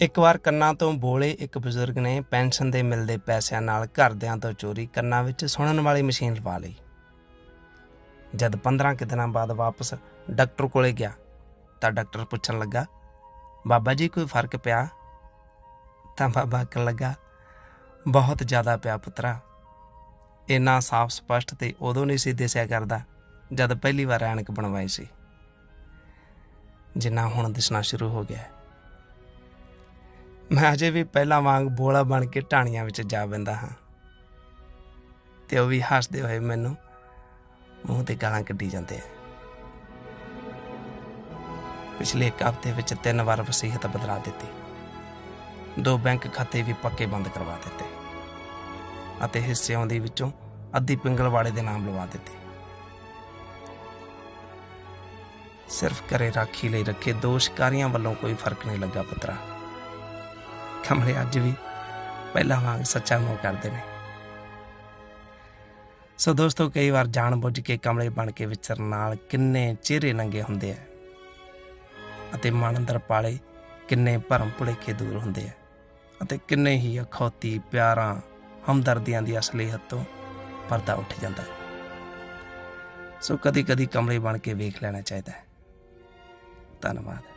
ਇੱਕ ਵਾਰ ਕੰਨਾਂ ਤੋਂ ਬੋਲੇ ਇੱਕ ਬਜ਼ੁਰਗ ਨੇ ਪੈਨਸ਼ਨ ਦੇ ਮਿਲਦੇ ਪੈਸਿਆਂ ਨਾਲ ਘਰਦਿਆਂ ਤੋਂ ਚੋਰੀ ਕੰਨਾਂ ਵਿੱਚ ਸੁਣਨ ਵਾਲੀ ਮਸ਼ੀਨ ਲਵਾ ਲਈ। ਜਦ 15 ਕੁ ਦਿਨਾਂ ਬਾਅਦ ਵਾਪਸ ਡਾਕਟਰ ਕੋਲੇ ਗਿਆ, ਤਾਂ ਡਾਕਟਰ ਪੁੱਛਣ ਲੱਗਾ, ਬਾਬਾ ਜੀ, ਕੋਈ ਫ਼ਰਕ ਪਿਆ? ਤਾਂ ਬਾਬਾ ਆਖਣ ਲੱਗਾ, ਬਹੁਤ ਜ਼ਿਆਦਾ ਪਿਆ ਪੁੱਤਰਾ। ਇੰਨਾ ਸਾਫ਼ ਸਪਸ਼ਟ ਤੇ ਉਦੋਂ ਨਹੀਂ ਸੀ ਦਿਸਿਆ ਕਰਦਾ ਜਦ ਪਹਿਲੀ ਵਾਰ ਐਨਕ ਬਣਵਾਈ ਸੀ। ਜਿੰਨਾ ਹੁਣ ਦਿਸਣਾ ਸ਼ੁਰੂ ਹੋ ਗਿਆ ਮੈਂ ਅਜੇ ਵੀ ਪਹਿਲਾਂ ਵਾਂਗ ਬੋਲਾ ਬਣ ਕੇ ਢਾਣੀਆਂ ਵਿੱਚ ਜਾ ਬੰਦਾ ਹਾਂ। ਤੇ ਉਹ ਵੀ ਹੱਸਦੇ ਹੋਏ ਮੈਨੂੰ ਮੂੰਹ ਤੇ ਗਾਲਾਂ ਕੱਢੀ ਜਾਂਦੇ ਆ। ਪਿਛਲੇ ਇੱਕ ਹਫ਼ਤੇ ਵਿੱਚ ਤਿੰਨ ਵਾਰ ਵਸੀਹਤ ਬਦਲਾ ਦਿੱਤੀ। ਦੋ ਬੈਂਕ ਖਾਤੇ ਵੀ ਪੱਕੇ ਬੰਦ ਕਰਵਾ ਦਿੱਤੇ। ਅਤੇ ਹਿੱਸਿਆਂ ਦੇ ਵਿੱਚੋਂ ਅੱਧੀ ਪਿੰਗਲਵਾੜੇ ਦੇ ਨਾਮ ਲਵਾ ਦਿੱਤੇ। ਸਿਰਫ ਘਰੇ ਰਾਖੀ ਲਈ ਰੱਖੇ ਦੋ ਸ਼ਿਕਾਰੀਆਂ ਵੱਲੋਂ ਕੋਈ ਫ਼ਰਕ ਨਹੀਂ ਲੱਗਾ ਪੁੱਤਰਾ। ਕਮਰੇ ਅੱਜ ਵੀ ਪਹਿਲਾਂ ਵਾਂਗ ਸੱਚਾ ਮੋਹ ਕਰਦੇ ਨੇ। ਸੋ ਦੋਸਤੋ, ਕਈ ਵਾਰ ਜਾਣਬੁੱਝ ਕੇ ਕਮਲੇ ਬਣ ਕੇ ਵਿਚਰਨ ਨਾਲ ਕਿੰਨੇ ਚਿਹਰੇ ਨੰਗੇ ਹੁੰਦੇ ਆ ਅਤੇ ਮਨ ਅੰਦਰ ਪਾਲੇ ਕਿੰਨੇ ਭਰਮ ਭੁਲੇਖੇ ਦੂਰ ਹੁੰਦੇ ਆ ਅਤੇ ਕਿੰਨੇ ਹੀ ਅਖੌਤੀ ਪਿਆਰਾਂ, ਹਮਦਰਦੀਆਂ ਦੀ ਅਸਲੀਅਤ ਤੋਂ ਪਰਦਾ ਉੱਠ ਜਾਂਦਾ। ਹੈ ਸੋ ਕਦੀ ਕਦੀ ਕਮਰੇ ਬਣ ਕੇ ਵੇਖ ਲੈਣਾ ਚਾਹੀਦਾ ਹੈ। ਧੰਨਵਾਦ।